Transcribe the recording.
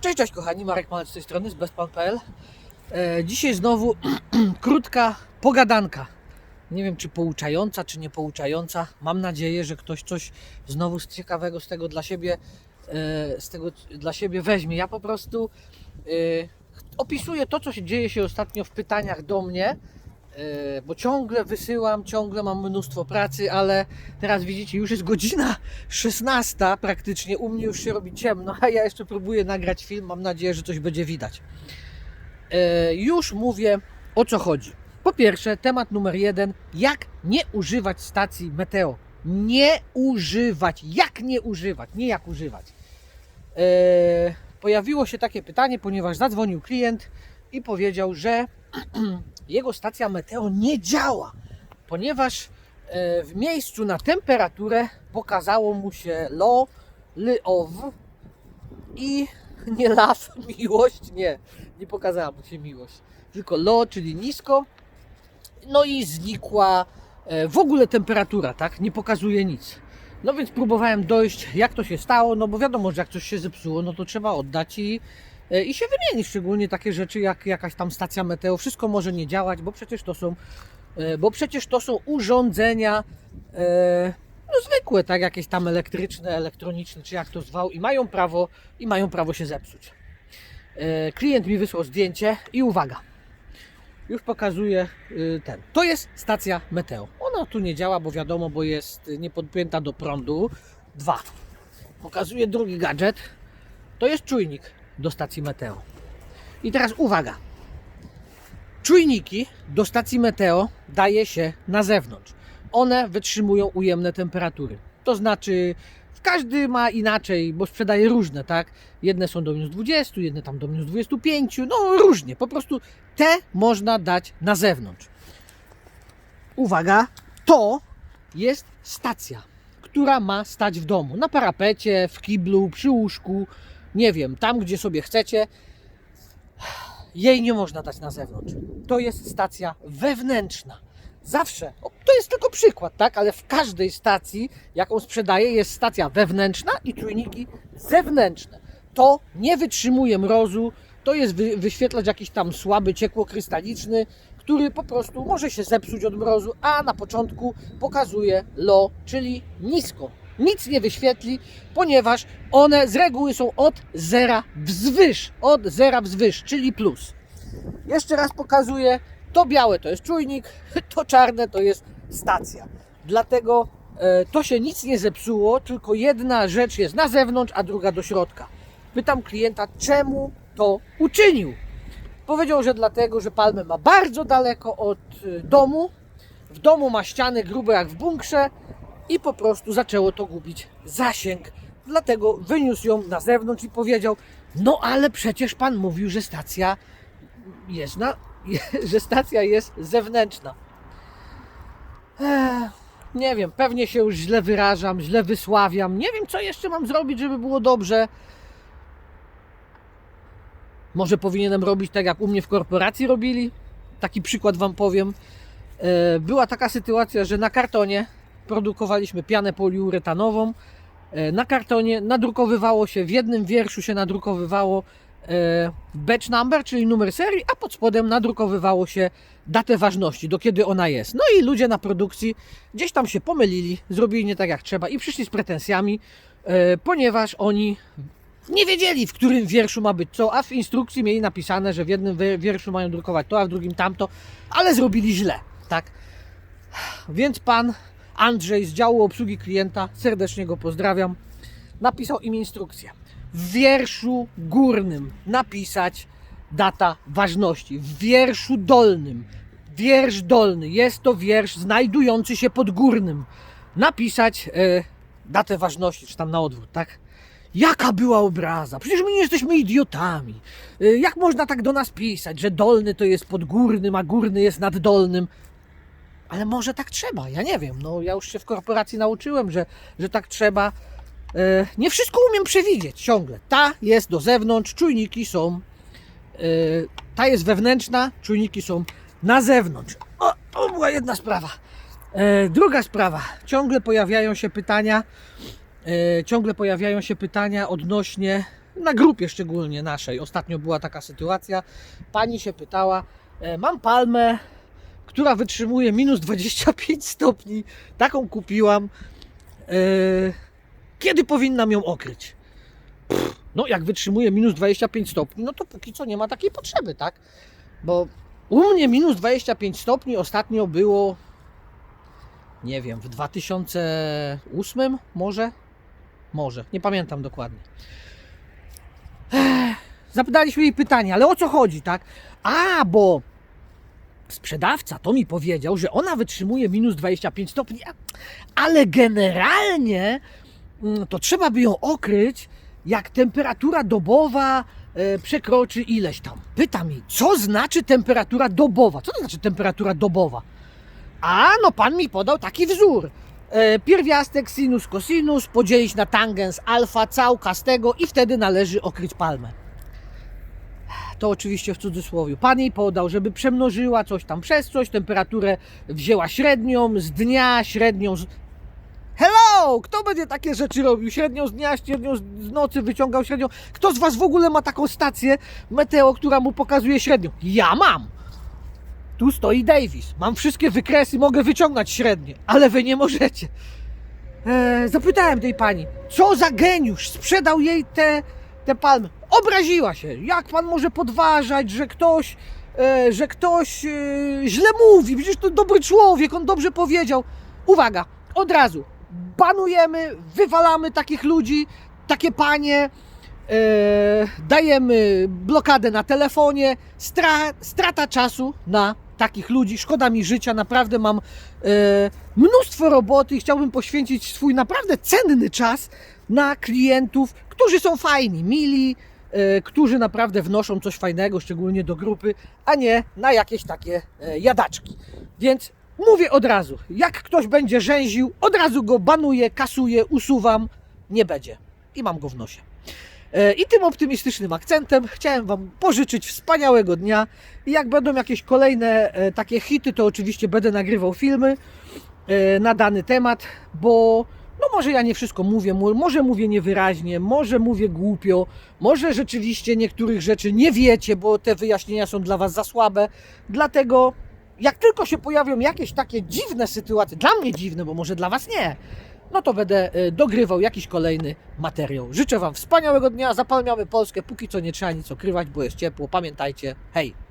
Cześć, cześć kochani, Marek Malec z tej strony, z bestpan.pl e, Dzisiaj znowu krótka pogadanka. Nie wiem, czy pouczająca, czy nie pouczająca. Mam nadzieję, że ktoś coś znowu z ciekawego z tego dla siebie, e, z tego dla siebie weźmie. Ja po prostu e, opisuję to, co się dzieje się ostatnio w pytaniach do mnie, bo ciągle wysyłam, ciągle mam mnóstwo pracy, ale teraz widzicie, już jest godzina 16 praktycznie, u mnie już się robi ciemno, a ja jeszcze próbuję nagrać film, mam nadzieję, że coś będzie widać. E, już mówię o co chodzi. Po pierwsze, temat numer jeden, jak nie używać stacji Meteo. Nie używać, jak nie używać, nie jak używać. E, pojawiło się takie pytanie, ponieważ zadzwonił klient i powiedział, że jego stacja Meteo nie działa, ponieważ e, w miejscu na temperaturę pokazało mu się lo, lyow i nie love, miłość, nie, nie pokazała mu się miłość, tylko lo, czyli nisko, no i znikła e, w ogóle temperatura, tak, nie pokazuje nic. No więc próbowałem dojść, jak to się stało, no bo wiadomo, że jak coś się zepsuło, no to trzeba oddać i, i się wymienić, szczególnie takie rzeczy jak jakaś tam stacja meteo, wszystko może nie działać, bo przecież to są, e, bo przecież to są urządzenia e, no zwykłe, tak, jakieś tam elektryczne, elektroniczne, czy jak to zwał i mają prawo, i mają prawo się zepsuć. E, Klient mi wysłał zdjęcie i uwaga, już pokazuję y, ten. To jest stacja Meteo. Ona tu nie działa, bo wiadomo, bo jest nie podpięta do prądu. Dwa. Pokazuję drugi gadżet. To jest czujnik do stacji Meteo. I teraz uwaga. Czujniki do stacji Meteo daje się na zewnątrz. One wytrzymują ujemne temperatury. To znaczy, każdy ma inaczej, bo sprzedaje różne, tak? Jedne są do minus 20, jedne tam do minus 25, no różnie. Po prostu te można dać na zewnątrz. Uwaga, to jest stacja, która ma stać w domu. Na parapecie, w kiblu, przy łóżku, nie wiem, tam gdzie sobie chcecie. Jej nie można dać na zewnątrz. To jest stacja wewnętrzna. Zawsze. To jest tylko przykład, tak? Ale w każdej stacji, jaką sprzedaję, jest stacja wewnętrzna i czujniki zewnętrzne. To nie wytrzymuje mrozu, to jest wy, wyświetlacz jakiś tam słaby, ciekłokrystaliczny, który po prostu może się zepsuć od mrozu, a na początku pokazuje low, czyli nisko. Nic nie wyświetli, ponieważ one z reguły są od zera wzwyż, od zera wzwyż, czyli plus. Jeszcze raz pokazuję, to białe to jest czujnik, to czarne to jest stacja. Dlatego e, to się nic nie zepsuło, tylko jedna rzecz jest na zewnątrz, a druga do środka. Pytam klienta, czemu to uczynił. Powiedział, że dlatego, że palmę ma bardzo daleko od e, domu. W domu ma ściany grube jak w bunkrze i po prostu zaczęło to gubić zasięg. Dlatego wyniósł ją na zewnątrz i powiedział: No ale przecież pan mówił, że stacja jest na, że stacja jest zewnętrzna. Nie wiem, pewnie się już źle wyrażam, źle wysławiam. Nie wiem, co jeszcze mam zrobić, żeby było dobrze. Może powinienem robić tak, jak u mnie w korporacji robili. Taki przykład Wam powiem. E, Była taka sytuacja, że na kartonie produkowaliśmy pianę poliuretanową. E, Na kartonie nadrukowywało się, w jednym wierszu się nadrukowywało e, batch number, czyli numer serii, a pod spodem nadrukowywało się datę ważności, do kiedy ona jest. No i ludzie na produkcji gdzieś tam się pomylili, zrobili nie tak jak trzeba i przyszli z pretensjami, e, ponieważ oni nie wiedzieli, w którym wierszu ma być co, a w instrukcji mieli napisane, że w jednym wi- wierszu mają drukować to, a w drugim tamto, ale zrobili źle, tak? Więc pan Andrzej z działu obsługi klienta, serdecznie go pozdrawiam, napisał im instrukcję. W wierszu górnym napisać data ważności. W wierszu dolnym, wiersz dolny, jest to wiersz znajdujący się pod górnym. Napisać e, datę ważności, czy tam na odwrót, tak? Jaka była obraza? Przecież my nie jesteśmy idiotami. E, Jak można tak do nas pisać, że dolny to jest pod górnym, a górny jest nad dolnym? Ale może tak trzeba, ja nie wiem. No, ja już się w korporacji nauczyłem, że, że tak trzeba. E, nie wszystko umiem przewidzieć ciągle. Ta jest do zewnątrz, czujniki są. E, ta jest wewnętrzna, czujniki są na zewnątrz. O, to była jedna sprawa. E, druga sprawa. Ciągle pojawiają się pytania. E, ciągle pojawiają się pytania odnośnie na grupie szczególnie naszej. Ostatnio była taka sytuacja. Pani się pytała, e, mam palmę, która wytrzymuje minus 25 stopni. Taką kupiłam. E, Kiedy powinnam ją okryć? No, jak wytrzymuje minus 25 stopni, no to póki co nie ma takiej potrzeby, tak? Bo u mnie minus 25 stopni ostatnio było, nie wiem, w 2008 może? Może, nie pamiętam dokładnie. Zapytaliśmy jej pytanie, ale o co chodzi, tak? A, bo sprzedawca to mi powiedział, że ona wytrzymuje minus 25 stopni, ale generalnie mm, to trzeba by ją okryć, jak temperatura dobowa e, przekroczy ileś tam. Pytam jej, co znaczy temperatura dobowa? Co to znaczy temperatura dobowa? A no pan mi podał taki wzór. E, pierwiastek sinus cosinus podzielić na tangens alfa całka z tego i wtedy należy okryć palmę. To oczywiście w cudzysłowie. Pan jej podał, żeby przemnożyła coś tam przez coś, temperaturę wzięła średnią z dnia, średnią z... Hello! Kto będzie takie rzeczy robił? Średnią z dnia, średnią z nocy wyciągał średnią. Kto z Was w ogóle ma taką stację meteo, która mu pokazuje średnią? Ja mam! Tu stoi Davis. Mam wszystkie wykresy, mogę wyciągnąć średnie, ale Wy nie możecie. Eee, zapytałem tej pani, co za geniusz sprzedał jej te, te palmy. Obraziła się. Jak pan może podważać, że ktoś, e, że ktoś e, źle mówi? Przecież to dobry człowiek, on dobrze powiedział. Uwaga, od razu banujemy, wywalamy takich ludzi, takie panie, e, dajemy blokadę na telefonie, stra, strata czasu na takich ludzi, szkoda mi życia, naprawdę mam e, mnóstwo roboty i chciałbym poświęcić swój naprawdę cenny czas na klientów, którzy są fajni, mili, którzy naprawdę wnoszą coś fajnego, szczególnie do grupy, a nie na jakieś takie e, jadaczki. Więc mówię od razu, jak ktoś będzie rzęził, od razu go banuję, kasuję, usuwam, nie będzie. I mam go w nosie. E, I tym optymistycznym akcentem chciałem Wam pożyczyć wspaniałego dnia. Jak będą jakieś kolejne e, takie hity, to oczywiście będę nagrywał filmy e, na dany temat, bo no może ja nie wszystko mówię, może mówię niewyraźnie, może mówię głupio, może rzeczywiście niektórych rzeczy nie wiecie, bo te wyjaśnienia są dla Was za słabe. Dlatego jak tylko się pojawią jakieś takie dziwne sytuacje, dla mnie dziwne, bo może dla Was nie, no to będę e, dogrywał jakiś kolejny materiał. Życzę Wam wspaniałego dnia, zapalniamy Polskę, póki co nie trzeba nic okrywać, bo jest ciepło. Pamiętajcie, hej!